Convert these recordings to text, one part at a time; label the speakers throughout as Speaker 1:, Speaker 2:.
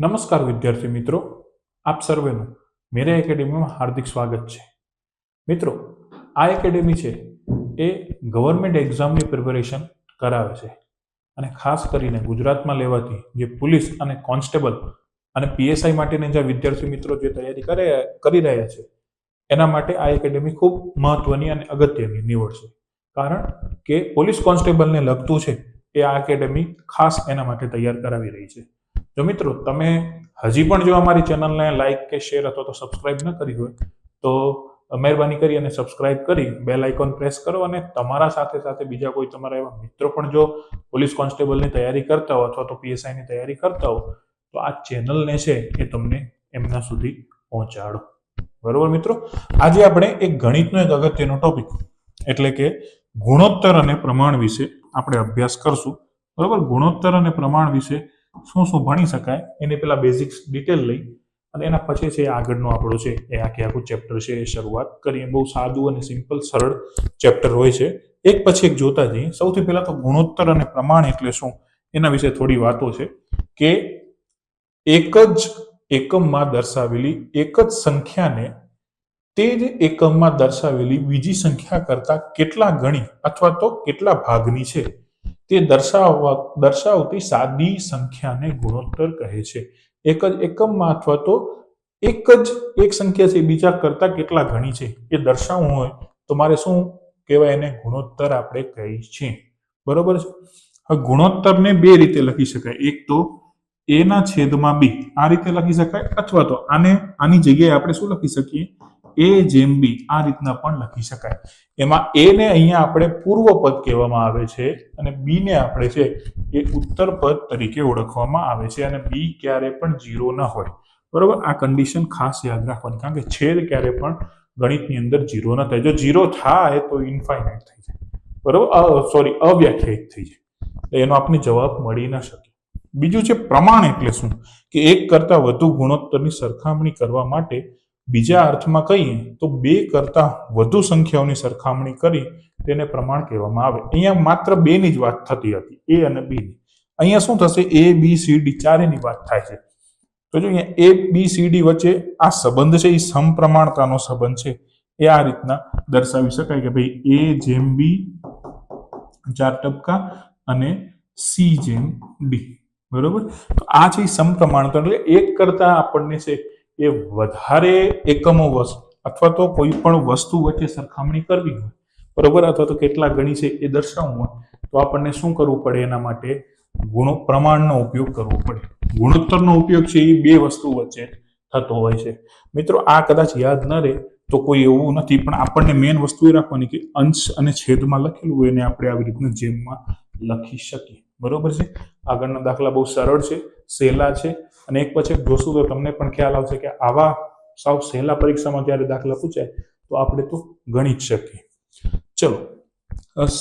Speaker 1: નમસ્કાર વિદ્યાર્થી મિત્રો, આપ સર્વેનું મેરે એકેડેમીમાં હાર્દિક સ્વાગત છે. મિત્રો, આ એકેડેમી છે, એ ગવર્મેન્ટ એક્ઝામની પ્રિપેરેશન કરાવે છે અને ખાસ કરીને ગુજરાતમાં લેવાતી જે પોલીસ અને કોન્સ્ટેબલ અને પીએસઆઈ માટેના જે વિદ્યાર્થી મિત્રો જે તૈયારી કરે, કરી રહ્યા છે, એના માટે આ એકેડેમી ખૂબ મહત્વની અને અગત્યની નીવડ છે. કારણ કે પોલીસ કોન્સ્ટેબલને લગતું છે, એ આ એકેડેમી ખાસ એના માટે તૈયાર કરાવી રહી છે. જો મિત્રો, તમે હજી પણ જો અમારી ચેનલને લાઇક કે શેર અથવા તો સબસ્ક્રાઇબ ન કરી હોય, તો મહેરબાની કરી અને સબસ્ક્રાઇબ કરી બેલ આઇકોન પ્રેસ કરો અને તમારા સાથે સાથે બીજા કોઈ તમારા એવા મિત્રો પણ જો પોલીસ કોન્સ્ટેબલની તૈયારી કરતા હો અથવા તો પીએસઆઈની તૈયારી કરતા હો, તો આ ચેનલને છે એ તમને એમના સુધી પહોંચાડો. બરોબર મિત્રો? આજે આપણે એક ગણિતનો એક અગત્યનો ટોપિક એટલે કે ગુણોત્તર અને પ્રમાણ વિશે આપણે અભ્યાસ કરશું. બરોબર? ગુણોત્તર અને પ્રમાણ વિશે શું શું ભણી શકાય એની પેલા બેઝિક્સ ડિટેલ લઈ અને એના પછી છે આગળનો આપણો છે એ આખે આખું ચેપ્ટર છે એ શરૂઆત કરીએ. બહુ સાદું અને સિમ્પલ સરળ ચેપ્ટર હોય છે. એક પછી એક જોતા જઈએ. સૌથી પહેલાં તો ગુણોત્તર અને પ્રમાણ એટલે શું? એના વિશે થોડી વાતો છે કે એક જ એકમમાં દર્શાવેલી એક જ સંખ્યાને તે જ એકમમાં દર્શાવેલી બીજી સંખ્યા કરતાં કેટલા ગણી અથવા તો કેટલા ભાગની છે? તે દર્શાવવા, દર્શાવતી સાદી સંખ્યાને ગુણોત્તર કહે છે. એક જ એકમમાં અથવા તો એક જ એક સંખ્યા છે, બીજા કરતાં કેટલા ઘણી છે, એ દર્શાવવું હોય તો મારે શું કહેવાય એને ગુણોત્તર આપણે કહી છીએ. બરોબર છે? હવે ગુણોત્તરને બે રીતે લખી શકાય. એક તો એના છેદમાં બી આ રીતે લખી શકાય અથવા તો આને, આની જગ્યાએ આપણે શું લખી શકીએ? એ જેમ બી આ રીતના પણ લખી શકાય. એમાં એ ને અહીંયા આપણે પૂર્વ પદ કહેવામાં આવે છે અને બી ને આપણે છે એ ઉત્તર પદ તરીકે ઓળખવામાં આવે છે અને બી ક્યારે પણ જીરો ન હોય. બરોબર? આ કન્ડિશન ખાસ યાદ રાખવાની, કારણ કે છેદ ક્યારે પણ ગણિતની અંદર જીરો ન થાય. જો જીરો થાય તો ઇન્ફાઇનાઇટ થઈ જાય. બરોબર? સોરી અવ્યાખ્યાયિત થઈ જાય. એનો આપણને જવાબ મળી ન શકે. બીજું છે પ્રમાણ એટલે શું? કે એક કરતા વધુ ગુણોત્તરની સરખામણી કરવા માટે બીજા અર્થમાં કહીએ તો બે કરતાં વધુ સંખ્યાઓની સરખામણી કરી તેને પ્રમાણ કહેવામાં આવે. અહીંયા માત્ર બેની જ વાત થતી હતી, એ અને બીની અહીંયા શું થશે? એ, બી, સી, ડી ચારેની વાત થાય છે. તો જો અહીંયા એ, બી, સી, ડી વચ્ચે આ સંબંધ છે, એ સમપ્રમાણતાનો સંબંધ છે, એ આ રીતના દર્શાવી શકાય કે ભાઈ એ જેમ બી ચાર ટપકા અને સી જેમ ડી. બરોબર? તો આ છે સમપ્રમાણતા, એટલે એક કરતા આપણને છે એ વધારે એકમો વસ્તુ, અથવા તો કોઈ પણ વસ્તુ વચ્ચે સરખામણી કરવી હોય, બરોબર? અથવા તો કેટલા ગણી છે એ દર્શાવવું હોય, તો આપણને શું કરવું પડે એના માટે ગુણો, પ્રમાણનો ઉપયોગ કરવો પડે. ગુણોત્તરનો ઉપયોગ છે એ બે વસ્તુ વચ્ચે થતો હોય છે. મિત્રો, આ કદાચ યાદ ન રહે તો કોઈ એવું નથી, પણ આપણને મેઇન વસ્તુ એ રાખવાની કે અંશ અને છેદમાં લખેલું હોય એને આપણે આવી રીતના જેમમાં લખી શકીએ. બરોબર છે? આગળના દાખલા બહુ સરળ છે, સહેલા છે અને એક પછી એક જોશું તો તમને પણ ખ્યાલ આવશે કે આવા સાવ સહેલા પરીક્ષામાં જ્યારે દાખલા પૂછાય તો આપણે તો ગણી જ શકીએ. ચલો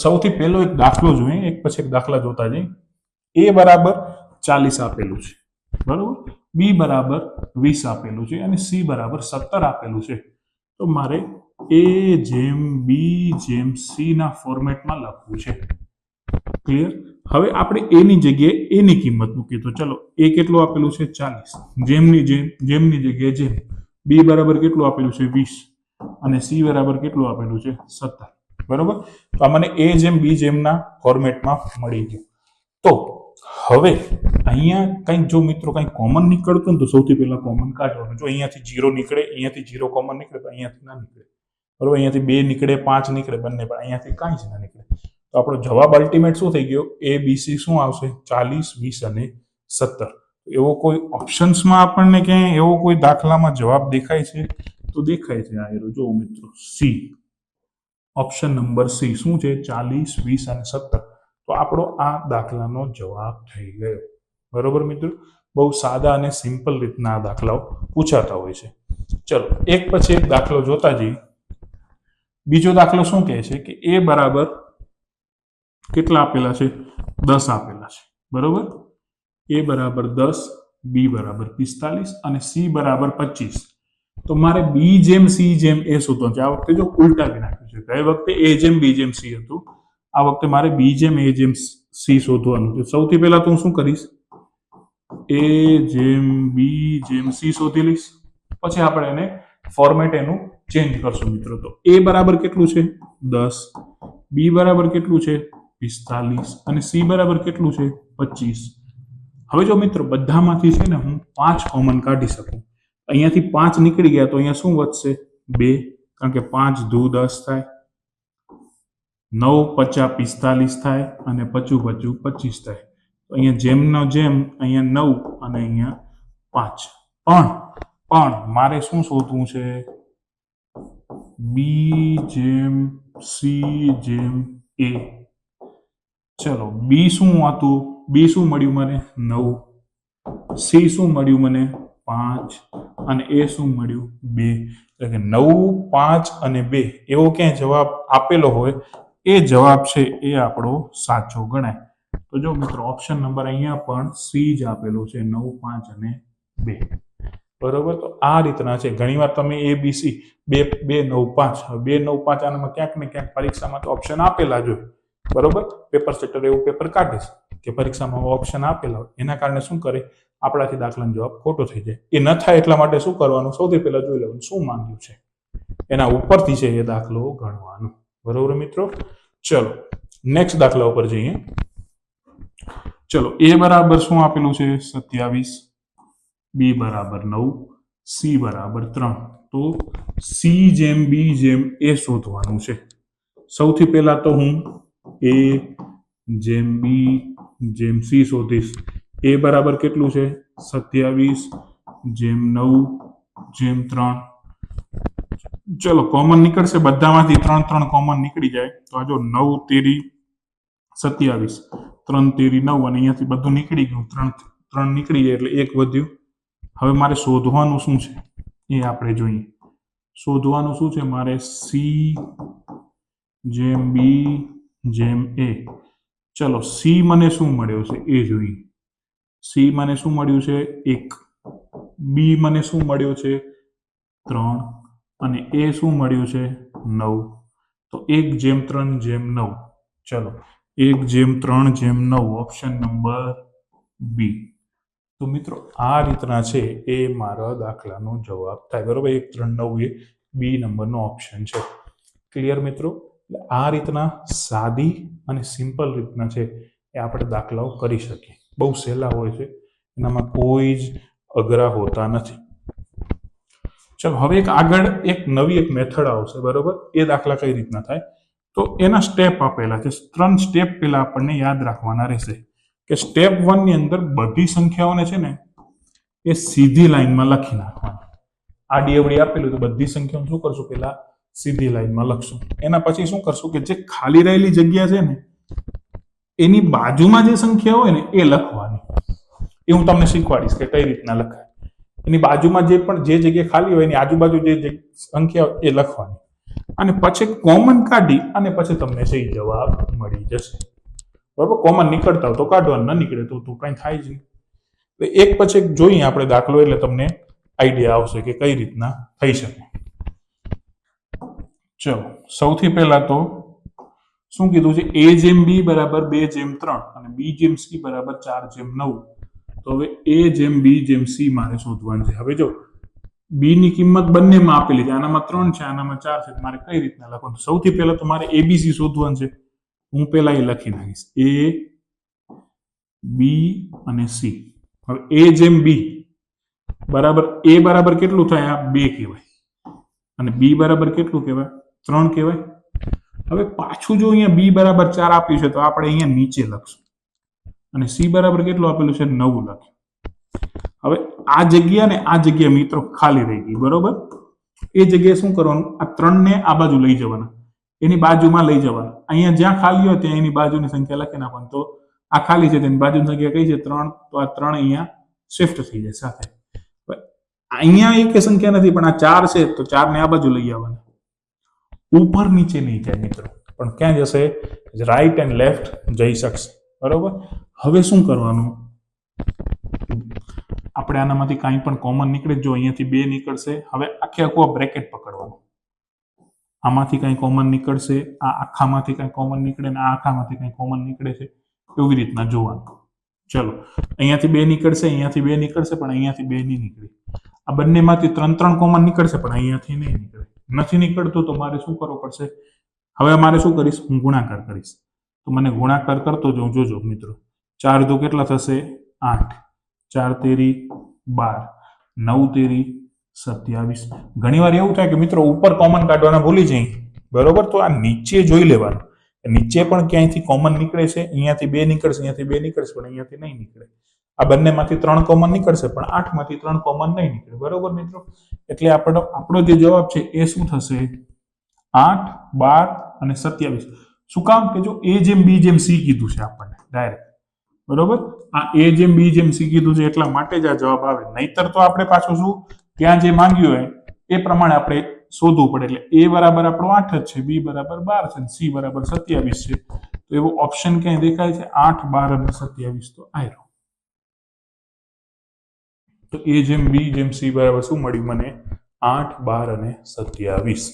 Speaker 1: સૌથી પહેલો એક દાખલો જોઈએ, એક પછી એક દાખલા જોતા જઈએ. એ બરાબર ચાલીસ આપેલું છે. બરાબર? બી બરાબર વીસ આપેલું છે અને સી બરાબર સત્તર આપેલું છે. તો મારે એ જેમ, બી જેમ, સી ના ફોર્મેટમાં લખવું છે. ક્લિયર હવે આપણે એની જગ્યાએ એની કિંમત મૂકીએ. તો ચલો, એ કેટલું આપેલું છે? ચાલીસ. જેમની જેમ, જેમની જગ્યાએ જેમ. બી બરાબર કેટલું આપેલું છે? વીસ. અને સી બરાબર કેટલું આપેલું છે? સત્તર. બરોબર? તો આ મને એ જેમ, બી જેમના ફોર્મેટમાં મળી ગયું. તો હવે અહીંયા કંઈક જો મિત્રો કંઈક કોમન નીકળતું ને તો સૌથી પહેલાં કોમન કાઢવાનું. જો અહીંયાથી જીરો નીકળે, અહીંયાથી જીરો કોમન નીકળે, તો અહીંયાથી ના નીકળે. બરોબર? અહીંયાથી બે નીકળે, પાંચ નીકળે, બંને પણ. અહીંયાથી કાંઈ જ ના નીકળે. તો આપણો જવાબ અલ્ટિમેટ શું થઈ ગયો? એ બીસી શું આવશે? ચાલીસ, વીસ અને સત્તર. એવો કોઈ ઓપ્શન્સમાં આપણને ક્યાંય એવો કોઈ દાખલામાં જવાબ દેખાય છે? તો દેખાય છે આ એરો. જો મિત્રો સી ઓપ્શન નંબર સી શું છે? ચાલીસ, વીસ અને સત્તર. તો આપણો આ દાખલાનો જવાબ થઈ ગયો. બરોબર મિત્રો? બહુ સાદા અને સિમ્પલ રીતના આ દાખલાઓ પૂછાતા હોય છે. ચલો, એક પછી એક દાખલો જોતા જઈએ. બીજો દાખલો શું કહે છે? કે એ બરાબર કેટલા આપેલા છે? દસ આપેલા છે. બરોબર? એ બરાબર દસ, બી બરાબર પિસ્તાલીસ અને સી બરાબર પચીસ. તો મારે બી જેમ, સી જેમ એ શોધવાનું છે. આ વખતે જો ઉલટાવી નાખ્યું છે. ગઈ વખતે એ જેમ, બી જેમ, સી હતું. આ વખતે મારે બી જેમ, એ જેમ, સી શોધવાનું છે. સૌથી પહેલા તો હું શું કરીશ? એ જેમ, બી જેમ, સી શોધી લઈશ. પછી આપણે એને ફોર્મેટ એનું ચેન્જ કરશું મિત્રો. તો એ બરાબર કેટલું છે? દસ. બી બરાબર કેટલું છે? પિસ્તાલીસ અને સી બરાબર કેટલું છે? પચીસ. હવે જો મિત્રો બધામાંથી છે ને હું પાંચ કોમન કાઢી શકું. અહીંયાથી પાંચ નીકળી ગયા તો અહીંયા શું વધશે? બે. કારણ કે પાંચ ધુ દસ થાય. નવ પચાસ પિસ્તાલીસ થાય અને પચું પચું પચીસ થાય. તો અહીંયા જેમનો જેમ અહીંયા નવ અને અહીંયા પાંચ. પણ પણ મારે શું શોધવું છે? બી જેમ સી જેમ એ. ચલો, બી શું હતું બી શું મળ્યું મને? નવ. સી શું મળ્યું મને? પાંચ. અને એ શું મળ્યું? બે. એટલે કે નવ, પાંચ અને બે. એવો ક્યાંય જવાબ આપેલો હોય, એ જવાબ છે એ આપણો સાચો ગણાય. તો જો મિત્રો ઓપ્શન નંબર અહીંયા પણ સી જ આપેલો છે, નવ, પાંચ અને બે. બરોબર? તો આ રીતના છે. ઘણીવાર તમે એ બી સી બે બે, નવ, પાંચ. બે, નવ, પાંચ આનામાં ક્યાંક ને ક્યાંક પરીક્ષામાં તો ઓપ્શન આપેલા જ બરોબર? પેપર સેટર એવું પેપર કાઢે છે કે પરીક્ષામાં ઓપ્શન આપેલા હોય. એના કારણે શું કરે? આપણાથી દાખલાનો જવાબ ખોટો થઈ જાય. એ ન થાય એટલા માટે શું કરવાનું? સૌથી પહેલા જોઈ લેવાનું શું માંગ્યું છે. એના ઉપરથી છે એ દાખલો ગણવાનો. બરોબર મિત્રો? ચલો નેક્સ્ટ દાખલા ઉપર જઈએ. ચલો, એ બરાબર શું આપેલું છે? સત્યાવીસ. બી બરાબર નવ. સી બરાબર ત્રણ. તો સી જેમ બી જેમ એ શોધવાનું છે. સૌથી પહેલા તો હું એ જેમ બી જેમ સી શોધીશ. એ બરાબર કેટલું છે? સત્યાવીસ, જેમ નવ, જેમ ત્રણ. ચલો કોમન નીકળશે બધામાંથી ત્રણ ત્રણ કોમન નીકળી જાય. તો આ જો નવ, તેરી, સત્યાવીસ. ત્રણ, તેરી, નવ, અને અહીંયાથી બધું નીકળી ગયું. ત્રણ ત્રણ નીકળી જાય એટલે એક વધ્યું. હવે મારે શોધવાનું શું છે? એ આપણે જોઈએ. શોધવાનું શું છે? મારે સી જેમ બી જેમ એ. ચલો સી મને શું મળ્યો છે? એ જોઈએ. સી મને શું મળ્યું છે? એક. બી મને શું મળ્યો છે? ત્રણ. અને એ શું મળ્યું છે? નવ. તો એક જેમ ત્રણ, જેમ નવ. ચલો, એક જેમ ત્રણ, જેમ નવ ઓપ્શન નંબર બી તો મિત્રો, આ રીતના છે એ મારા દાખલાનો જવાબ થાય. બરોબર? એક, ત્રણ, નવ એ બી નંબરનો ઓપ્શન છે. ક્લિયર મિત્રો? એટલે આ રીતના સાદી અને સિમ્પલ રીતના છે એ આપણે દાખલાઓ કરી શકીએ. બહુ સહેલા હોય છે. એનામાં કોઈ જ અઘરા હોતા નથી. ચાલો, હવે એક આગળ એક નવી એક મેથડ આવશે, બરોબર? એ દાખલા કઈ રીતના થાય? તો એના સ્ટેપ આપેલા છે. ત્રણ સ્ટેપ પહેલા આપણને યાદ રાખવાના રહેશે કે સ્ટેપ વનની અંદર બધી સંખ્યાઓને છે ને એ સીધી લાઈનમાં લખી નાખવાની. આડી અવડી આપેલું તો બધી સંખ્યાઓ શું કરશું? પહેલા સીધી લાઈનમાં લખશું. એના પછી શું કરશું કે જે ખાલી રહેલી જગ્યા છે ને, એની બાજુમાં જે સંખ્યા હોય ને, એ લખવાની. એ હું તમને શીખવાડીશ કે કઈ રીતના લખાય. એની બાજુમાં જે પણ જે જગ્યા ખાલી હોય એની આજુબાજુ જે સંખ્યા હોય એ લખવાની. અને પછી કોમન કાઢી અને પછી તમને સહી જવાબ મળી જશે. બરાબર? કોમન નીકળતા હોય તો કાઢવાનું ન નીકળે તો તું કંઈ થાય જ નહીં. એક પછી એક જોઈએ આપણે દાખલો એટલે તમને આઈડિયા આવશે કે કઈ રીતના થઈ શકે. ચલો, સૌથી પહેલા તો શું કીધું છે? એ જેમ બી બરાબર બે જેમ ત્રણ અને બી જેમ સી બરાબર ચાર જેમ નવ. તો હવે એ જેમ બી જેમ સી મારે શોધવાનું છે. હવે જો બી ની કિંમત બંનેમાં આપેલી છે. આનામાં ત્રણ છે, આનામાં ચાર છે. મારે કઈ રીતના લખવાનું સૌથી પહેલા તો મારે એબીસી શોધવાનું છે. હું પહેલા એ લખી નાખીશ. એ બી અને સી હવે એ જેમ બી બરાબર એ બરાબર કેટલું થાય? આ બે કહેવાય. અને બી બરાબર કેટલું કહેવાય? ત્રણ કહેવાય. હવે પાછું જો અહીંયા બી બરાબર ચાર આપ્યું છે, તો આપણે અહીંયા નીચે લખશું. અને સી બરાબર કેટલું આપેલું છે? નવું લખ્યું. હવે આ જગ્યા ને આ જગ્યા મિત્રો ખાલી રહી ગઈ, બરોબર? એ જગ્યાએ શું કરવાનું? આ ત્રણને આ બાજુ લઈ જવાના. એની બાજુમાં લઈ જવાના. અહીંયા જ્યાં ખાલી હોય ત્યાં એની બાજુની સંખ્યા લખી નાખવાની. તો આ ખાલી છે તેની બાજુની સંખ્યા કઈ છે? ત્રણ. તો આ ત્રણ અહીંયા શિફ્ટ થઈ જાય સાથે. અહીંયા એક સંખ્યા નથી, પણ આ ચાર છે, તો ચારને આ બાજુ લઈ આવવાના. ઉપર નીચે નહીં જાય મિત્રો. પણ ક્યાં જશે? રાઈટ એન્ડ લેફ્ટ જઈ શકશે. બરોબર? હવે શું કરવાનું? આપણે આનામાંથી કાંઈ પણ કોમન નીકળે જો અહીંયાથી બે નીકળશે. હવે આખે આખું આ બ્રેકેટ પકડવાનું. આમાંથી કંઈ કોમન નીકળશે, આ આખામાંથી કંઈ કોમન નીકળે ને આ આખામાંથી કંઈ કોમન નીકળે છે. એવી રીતના જોવાનું? ચલો, અહીંયાથી બે નીકળશે, અહીંયાથી બે નીકળશે, પણ અહીંયાથી બે નહીં નીકળે. આ બંનેમાંથી ત્રણ ત્રણ કોમન નીકળશે, પણ અહીંયાથી નહીં નીકળે. નથી નીકળતું, તો મારે શું કરવું પડશે? હવે મારે શું કરીશ? હું ગુણાકાર કરીશ. તો મને ગુણાકાર કરતો જાઉં. જોજો મિત્રો, ચાર દો કેટલા થશે? આઠ. ચાર તેરી બાર. નવ તેરી સત્યાવીસ. ઘણીવાર એવું થાય કે મિત્રો, ઉપર કોમન કાઢવાના ભૂલી જઈ. બરોબર? તો આ નીચે જોઈ લેવાનું. નીચે પણ ક્યાંયથી કોમન નીકળે છે? અહીંયાથી બે નીકળશે, અહીંયાથી બે નીકળશે, પણ અહીંયાથી નહીં નીકળે. આ બંનેમાંથી ત્રણ કોમન નીકળશે, પણ આઠમાંથી ત્રણ કોમન નહીં નીકળે. બરોબર મિત્રો? એટલે આપણો આપણો જે જવાબ છે એ શું થશે? આઠ, બાર અને સત્યાવીસ. શું કામ? કે જો એ જેમ બી જેમ સી કીધું છે આપણને ડાયરેક્ટ બરોબર? આ એ જેમ બી જેમ સી કીધું છે એટલા માટે જ આ જવાબ આવે. નહીતર તો આપણે પાછું શું? ત્યાં જે માંગ્યું હોય, એ પ્રમાણે આપણે શોધવું પડે. એટલે એ બરાબર આપણો આઠ જ છે બી બરાબર બાર છે સી બરાબર સત્યાવીસ છે. તો એવો ઓપ્શન ક્યાંય દેખાય છે? આઠ, બાર અને સત્યાવીસ તો આયરો. તો એ જેમ બી જેમ સી બરાબર શું મળ્યું મને? આઠ, બાર અને સત્યાવીસ.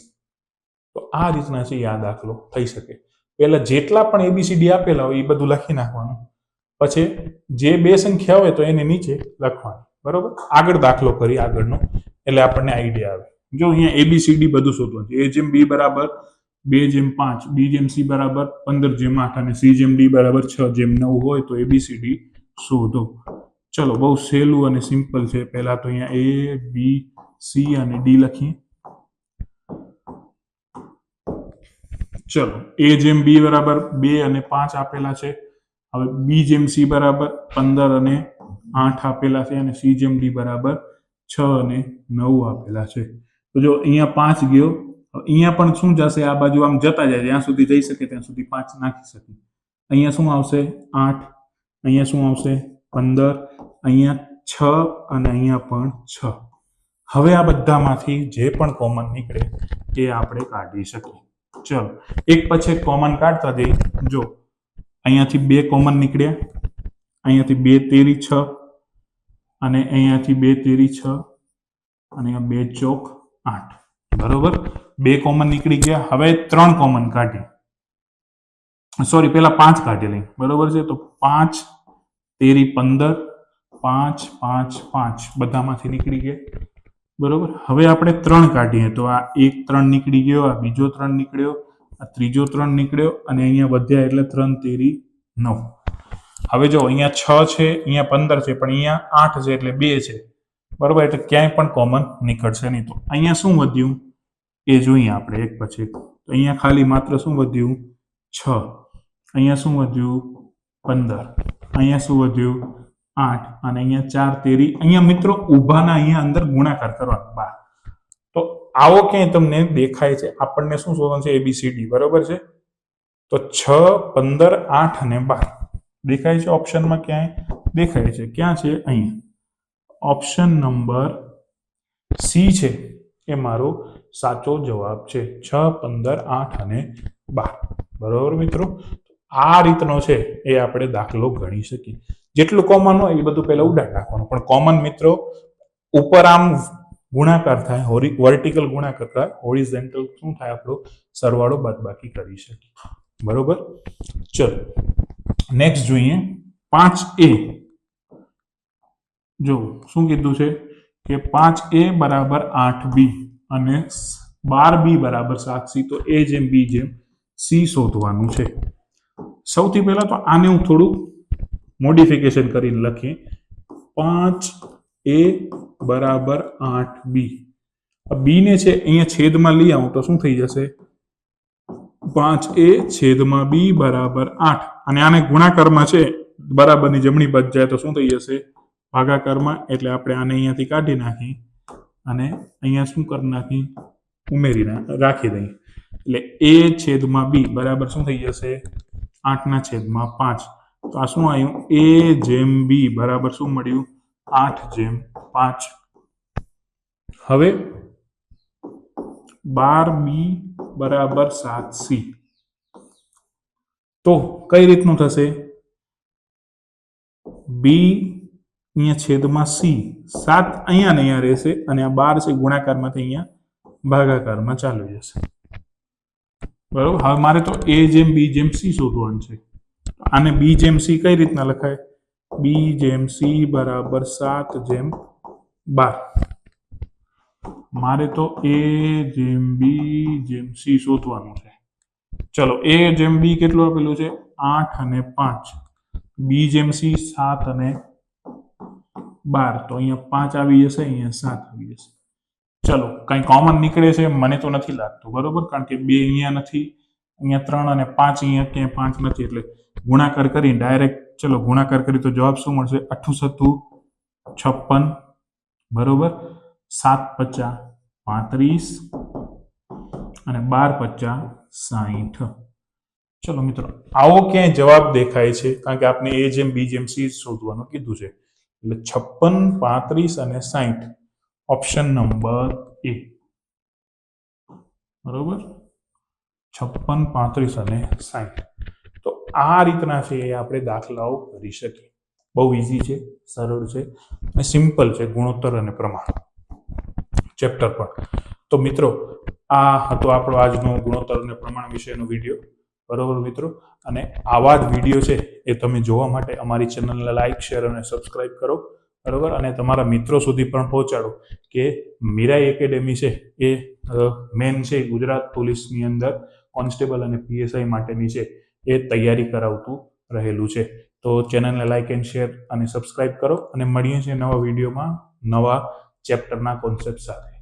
Speaker 1: તો આ રીતના છે આ દાખલો થઈ શકે. પહેલા જેટલા પણ એબીસીડી આપેલા હોય એ બધું લખી નાખવાનું. પછી જે બે સંખ્યા હોય તો એને નીચે લખવાની. બરોબર? આગળ દાખલો કરી આગળનો. એટલે આપણને આઈડિયા આવે. જો અહીંયા એબીસીડી બધું શોધવાનું છે. એ જેમ બી બરાબર, બે જેમ પાંચ, બી જેમ સી બરાબર, પંદર જેમ આઠ અને સી જેમ ડી બરાબર છ જેમ નવ હોય તો એબીસીડી શોધો. ચલો, બહુ સહેલું અને સિમ્પલ છે. પહેલા તો અહીંયા એ બી સી અને ડી લખીએ. ચલો એ જેમ બી બરાબર બે અને પાંચ આપેલા છે. હવે બી જેમ સી બરાબર પંદર અને આઠ આપેલા છે અને સી જેમ ડી બરાબર છ અને નવ આપેલા છે. તો જો અહીંયા પાંચ ગયો અહીંયા પણ શું જશે? આ બાજુ આમ જતા જાય. જ્યાં સુધી જઈ શકે ત્યાં સુધી પાંચ નાખી શકે. અહીંયા શું આવશે? આઠ. અહીંયા શું આવશે? પંદર. અહીંયા છ અને અહીંયા પણ છ. હવે આ બધામાંથી જે પણ કોમન નીકળે એ આપણે કાઢી શકીએ. ચલો, એક પછી એક કોમન કાઢતા જઈએ. જો, અહીંયાથી બે કોમન નીકળ્યા. અહીંયાથી બે તેરી છ અને અહીંયાથી બે તેરી છ અને બે ચોક આઠ. બરોબર? બે કોમન નીકળી ગયા. હવે ત્રણ કોમન કાઢી સોરી પેલા પાંચ કાઢી લઈ બરોબર છે? તો પાંચ, તેરી પંદર પાંચ પાંચ પાંચ બધામાંથી નીકળી ગયા. બરોબર? હવે આપણે ત્રણ કાઢીએ. તો આ એક ત્રણ નીકળી ગયો, આ બીજો ત્રણ નીકળ્યો, આ ત્રીજો ત્રણ નીકળ્યો અને અહીંયા વધ્યા એટલે ત્રણ, તેરી, નવ. હવે જો, અહીંયા છ છે, અહીંયા પંદર છે, પણ અહીંયા આઠ છે એટલે બે છે. બરોબર? એટલે ક્યાંય પણ કોમન નીકળશે નહીં. તો અહીંયા શું વધ્યું? એ જોઈએ આપણે એક પછી એક. તો અહીંયા ખાલી માત્ર શું વધ્યું? છ. અહીંયા શું વધ્યું? પંદર. અહીંયા શું વધ્યું? આઠ. અને અહીંયા ચાર તેરી. અહીંયા મિત્રો ઊભાના અહીંયા અંદર ગુણાકાર કરવાનો બાર તો આવો ક્યાંય તમને દેખાય છે. આપણને શું શોધવાનું છે? એબીસીડી બરોબર છે? તો છ, પંદર, આઠ અને બાર. દેખાય છે ઓપ્શનમાં ક્યાંય? દેખાય છે. ક્યાં છે? અહીંયા. ઓપ્શન નંબર સી છે. એ મારો સાચો જવાબ છે. છ, પંદર, આઠ અને બાર. બરોબર મિત્રો? આ રીતનો છે. એ આપણે દાખલો ગણી શકીએ. જેટલું કોમન હોય એ બધું પહેલા ઉડાડ નાખવાનું. પણ કોમન મિત્રો ઉપર આમ ગુણાકાર થાય હોરી વર્ટિકલ ગુણાકાર થાય હોરિઝેન્ટલ શું થાય આપણો? સરવાળો બાદબાકી કરી શકીએ બરોબર? ચલો નેક્સ્ટ જોઈએ. પાંચ એ. જો, શું કીધું છે? કે પાંચ એ બરાબર આઠ બી અને બાર બી બરાબર સાત સી. તો એ જેમ, બી જેમ સી શોધવાનું છે. સૌથી પહેલા તો આને હું થોડું મોડિફિકેશન કરીને લખીએ. પાંચ એ બરાબર આઠ બી. બી ને છે અહીંયા છેદમાં લઈ આવું તો શું થઈ જશે? પાંચ એ છેદમાં બી બરાબર આઠ. અને આને ગુણાકારમાં છે, બરાબરની જમણી બાજુ જાય તો શું થઈ જશે? ભાગાકારમાં. એટલે આપણે આને અહીંયાથી કાઢી નાખી અને અહીંયા શું કરી નાખી? ઉમેરી રાખી દઈએ. એટલે એ છેદમાં બી બરાબર શું થઈ જશે? આઠના છેદમાં પાંચ. તો આ શું આવ્યું એ જેમ બી બરાબર શું મળ્યું? આઠ જેમ પાંચ. હવે બાર બી બરાબર સાત સી તો કઈ રીતનું થશે? બી અહીંયા છેદમાં સી સાત અહીંયા ને અહીંયા રહેશે અને આ બાર છે ગુણાકારમાંથી અહીંયા ભાગાકારમાં ચાલુ જશે. બરોબર? હવે મારે તો એ જેમ બી જેમ સી શોધવાનું છે. આને બી જેમ સી કઈ રીતના લખાય? બી જેમ સી બરાબર સાત જેમ બાર. મારે તો એ જેમ બી જેમ સી શોધવાનું છે. ચલો એ જેમ બી કેટલું આપેલું છે? આઠ અને પાંચ. બી જેમ સી સાત અને બાર. તો અહીંયા પાંચ આવી જશે, અહીંયા સાત આવી જશે. ચલો, કંઈ કોમન નીકળે છે? મને તો નથી લાગતું, બરોબર? કારણ કે બે અહીંયા નથી, અહીંયા ત્રણ અને પાંચ અહીંયા ક્યાંય પાંચ નથી, એટલે ગુણાકાર કરી ડાયરેક્ટ ચલો ગુણાકાર કરી તો જવાબ શું મળશે? અઠ્ઠું સત્તું છપ્પન, બરોબર? સાત પચા પાંત્રીસ અને બાર પચા સાહીઠ. ચલો મિત્રો, આવો ક્યાંય જવાબ દેખાય છે? કારણ કે આપણે એ જેમ, બી જેમ, સી શોધવાનું કીધું છે. એટલે છપ્પન, પાંત્રીસ અને સાહીઠ. ઓપ્શન નંબર એ બરોબર? છપ્પન, પાંત્રીસ અને સાહીઠ. આ રીતના છે એ આપણે દાખલાઓ કરી શકીએ. બહુ ઇઝી છે, સરળ છે અને સિમ્પલ છે ગુણોત્તર અને પ્રમાણ. ચેપ્ટર પણ. તો મિત્રો, આ હતો આપણો આજનો ગુણોત્તર અને પ્રમાણ વિશેનો વીડિયો બરોબર મિત્રો? અને આવા જ વીડિયો છે એ તમે જોવા માટે અમારી ચેનલને લાઇક શેર અને સબસ્ક્રાઇબ કરો. બરોબર? અને તમારા મિત્રો સુધી પણ પહોંચાડો કે મીરાઈ એકેડેમી છે એ મેન છે, ગુજરાત પોલીસની અંદર, કોન્સ્ટેબલ અને પીએસઆઈ માટેની છે. એ તૈયારી કરાવતું રહેલું છે. તો ચેનલને લાઇક એન્ડ શેર અને સબસ્ક્રાઇબ કરો અને મળીએ છીએ નવા વિડીયોમાં નવા ચેપ્ટરના કોન્સેપ્ટ સાથે.